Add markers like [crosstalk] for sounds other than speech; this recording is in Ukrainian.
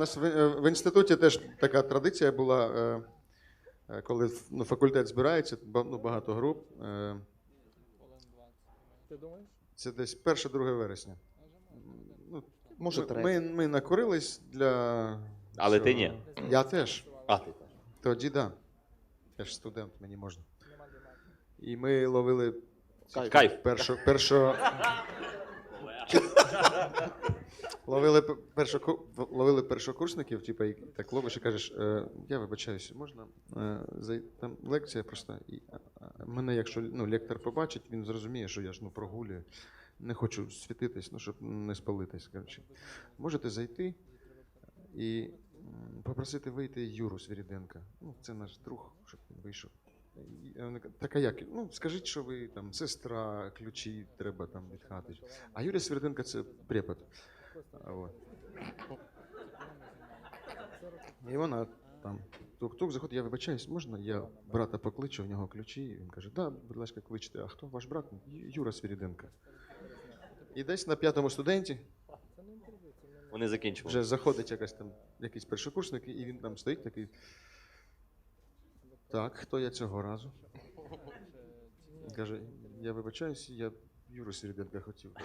У нас в, е, в інституті теж така традиція була, е, е, коли ну, факультет збирається, ну, багато груп. Ти думаєш? Це десь 1-2 вересня. Ну, Може, ми, ми, ми накурились для. Але ти ні. Я теж. А, ти так. Тоді да. Я ж студент, мені можна. І ми ловили Кайф. першо, першо... [laughs] [laughs] ловили, першоку... ловили першокурсників, типу, і так ловиш і кажеш, е, я вибачаюся, можна е, зай... там лекція просто. І, мене, якщо ну, лектор побачить, він зрозуміє, що я ж ну, прогулюю. Не хочу світитись, ну, щоб не спалитись. Коротше. Можете зайти і попросити вийти Юру Свіріденка. Ну, це наш друг, щоб він вийшов. І вона каже, Так а як? Ну, скажіть, що ви там сестра, ключі треба там від хати. А Юрій Сверденко це препод. А, от. І вона там тук-тук заходить, я вибачаюсь, можна я брата покличу, в нього ключі. І він каже, да, будь ласка, кличте. А хто ваш брат? Юра Свіріденко. І десь на п'ятому студенті Вони закінчували. вже заходить якась там якийсь першокурсник, і він там стоїть такий. Так, хто я цього разу? Каже, я вибачаюсь, я Юру Середенка хотів.